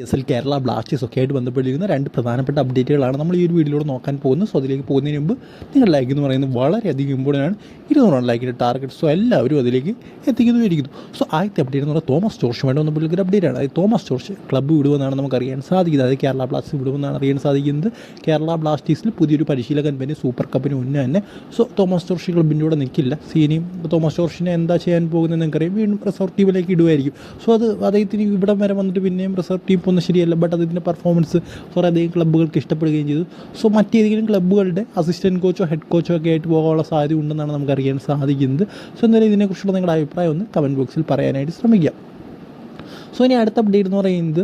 S L Kerala Blasters ഒക്കെ ആയിട്ട് ബന്ധപ്പെട്ടിരിക്കുന്ന രണ്ട് പ്രധാനപ്പെട്ട അപ്ഡേറ്റുകളാണ് നമ്മൾ ഈ ഒരു വീഡിയോയിലൂടെ നോക്കാൻ പോകുന്നത്. സോ അതിലേക്ക് പോകുന്നതിന് മുമ്പ് നിങ്ങൾ ലൈക്ക് എന്ന് പറയുന്നത് വളരെയധികം ഇമ്പോർട്ടന്റ് ആണ്. ഇരുന്നൂറാണ് ലൈക്കിന്റെ ടാർഗറ്റ് സോ എല്ലാവരും അതിലേക്ക് എത്തിക്കുന്നതായിരിക്കുന്നു. സോ ആദ്യത്തെ അപ്ഡേറ്റ് എന്ന് പറഞ്ഞാൽ തോമസ് ജോർഷുമായിട്ട് ബന്ധപ്പെട്ടുള്ള ഒരു അപ്ഡേറ്റ് ആണ്. അതായത് തോമസ് ജോർജ് ക്ലബ്ബ് വിടുമെന്നാണ് നമുക്ക് അറിയാൻ സാധിക്കുന്നത്. അതായത് കേരള ബ്ലാസ്റ്റേഴ്സ് വിടുമെന്നാണ് അറിയാൻ സാധിക്കുന്നത്. കേരള ബ്ലാസ്റ്റേഴ്സിൽ പുതിയൊരു പരിശീലകൻ പിന്നെ സൂപ്പർ കപ്പിന് മുന്നേ തന്നെ. സോ തോമസ് ജോർജ് ക്ലബിന്റെ കൂടെ നിൽക്കില്ല. സീനിയും തോമസ് ജോർജിനെ എന്താ ചെയ്യാൻ പോകുന്നത് നിങ്ങൾക്കറിയാം. വീണ്ടും റിസർവ് ടീമിലേക്ക് ഇടുമായിരിക്കും സോ അത് അദ്ദേഹത്തിന് ഇവിടം വരെ വന്നിട്ട് പിന്നെയും റിസർവ് ടീം പോകുന്നത് ശരിയല്ല. ബട്ട് അതിന്റെ പെർഫോമൻസ് കുറേ അധികം ക്ലബ്ബുകൾക്ക് ഇഷ്ടപ്പെടുകയും ചെയ്തു. സോ മറ്റേതെങ്കിലും ക്ലബ്ബുകളുടെ അസിസ്റ്റന്റ് കോച്ചോ ഹെഡ് കോച്ചോ ഒക്കെ ആയിട്ട് പോകാനുള്ള സാധ്യത ഉണ്ടെന്നാണ് നമുക്ക് അറിയാൻ സാധിക്കുന്നത്. സോ എന്തായാലും ഇതിനെക്കുറിച്ചുള്ള നിങ്ങളുടെ അഭിപ്രായം ഒന്ന് കമന്റ് ബോക്സിൽ പറയാനായിട്ട് ശ്രമിക്കാം. സോ ഇനി അടുത്ത അപ്ഡേറ്റ് എന്ന് പറയുന്നത്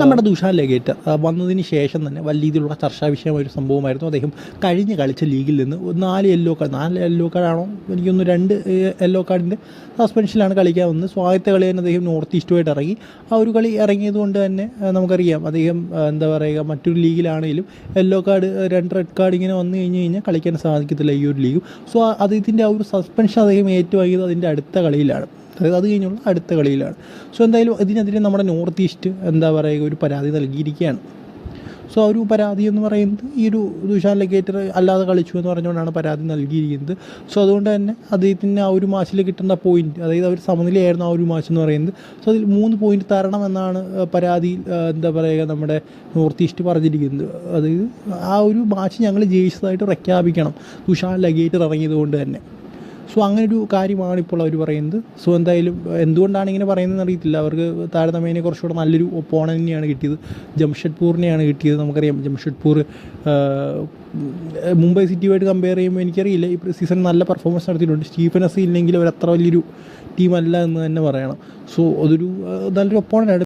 നമ്മുടെ ദുഷാൻ ലെഗേറ്റ് വന്നതിന് ശേഷം തന്നെ വലിയ രീതിയിലുള്ള ചർച്ചാ വിഷയമായ ഒരു സംഭവമായിരുന്നു. അദ്ദേഹം കഴിഞ്ഞ് കളിച്ച ലീഗിൽ നിന്ന് നാല് യെല്ലോ കാർഡ് നാല് യെല്ലോ കാർഡാണോ എനിക്കൊന്ന് രണ്ട് യെല്ലോ കാർഡിന്റെ സസ്പെൻഷനിലാണ് കളിക്കാൻ വന്നത് സോ ആദ്യത്തെ കളി തന്നെ അദ്ദേഹം നോർത്ത് ഈസ്റ്റുമായിട്ട് ഇറങ്ങി. ആ ഒരു കളി ഇറങ്ങിയത് കൊണ്ട് തന്നെ നമുക്കറിയാം അദ്ദേഹം എന്താ പറയുക മറ്റൊരു ലീഗിലാണെങ്കിലും യെല്ലോ കാർഡ് രണ്ട് റെഡ് കാർഡ് ഇങ്ങനെ വന്നു കഴിഞ്ഞ് കഴിഞ്ഞാൽ കളിക്കാൻ സാധിക്കത്തില്ല ഈ ഒരു ലീഗും. സോ അദ്ദേഹത്തിന്റെ ആ ഒരു സസ്പെൻഷൻ അദ്ദേഹം ഏറ്റുവാങ്ങിയത് അതിന്റെ അടുത്ത കളിയിലാണ്. അതായത് അത് കഴിഞ്ഞുള്ള അടുത്ത കളിയിലാണ്. സോ എന്തായാലും ഇതിനെതിരെ നമ്മുടെ നോർത്ത് ഈസ്റ്റ് എന്താ പറയുക ഒരു പരാതി നൽകിയിരിക്കുകയാണ്. സോ ഒരു പരാതി എന്ന് പറയുന്നത് ഈ ഒരു ദുഷാൻ ലഗേറ്റർ അല്ലാതെ കളിച്ചു എന്ന് പറഞ്ഞുകൊണ്ടാണ് പരാതി നൽകിയിരിക്കുന്നത്. സോ അതുകൊണ്ട് തന്നെ അദ്ദേഹത്തിന് ആ ഒരു മാച്ചിൽ കിട്ടുന്ന പോയിന്റ് അതായത് അവർ സമനിലയായിരുന്നു ആ ഒരു മാച്ച് എന്ന് പറയുന്നത്. സോ അതിൽ മൂന്ന് പോയിന്റ് തരണം എന്നാണ് പരാതി എന്താ പറയുക നമ്മുടെ നോർത്ത് ഈസ്റ്റ് പറഞ്ഞിരിക്കുന്നത്. അതായത് ആ ഒരു മാച്ച് ഞങ്ങൾ ജയിച്ചതായിട്ട് പ്രഖ്യാപിക്കണം. ദുഷാൻ ലഗേറ്റർ ഇറങ്ങിയത് കൊണ്ട് തന്നെ. സോ അങ്ങനെ ഒരു കാര്യമാണ് ഇപ്പോൾ അവർ പറയുന്നത്. സോ എന്തായാലും എന്തുകൊണ്ടാണ് ഇങ്ങനെ പറയുന്നതെന്ന് അറിയത്തില്ല. അവർക്ക് താരതമ്യേന കുറച്ചുകൂടെ നല്ലൊരു ഒപ്പോണന്റിനെയാണ് കിട്ടിയത്. ജംഷഡ്പൂറിനെയാണ് കിട്ടിയത്. നമുക്കറിയാം ജംഷഡ്പൂർ മുംബൈ സിറ്റിയുമായിട്ട് കമ്പയർ ചെയ്യുമ്പോൾ എനിക്കറിയില്ല. ഈ സീസൺ നല്ല പെർഫോമൻസ് നടത്തിയിട്ടുണ്ട്. സ്റ്റീഫൻ എസ് ഇല്ലെങ്കിൽ അവർ അത്ര വലിയൊരു ടീമല്ല എന്ന് തന്നെ പറയണം. സോ അതൊരു നല്ലൊരു നല്ലൊരു ഒപ്പോണന്റാണ്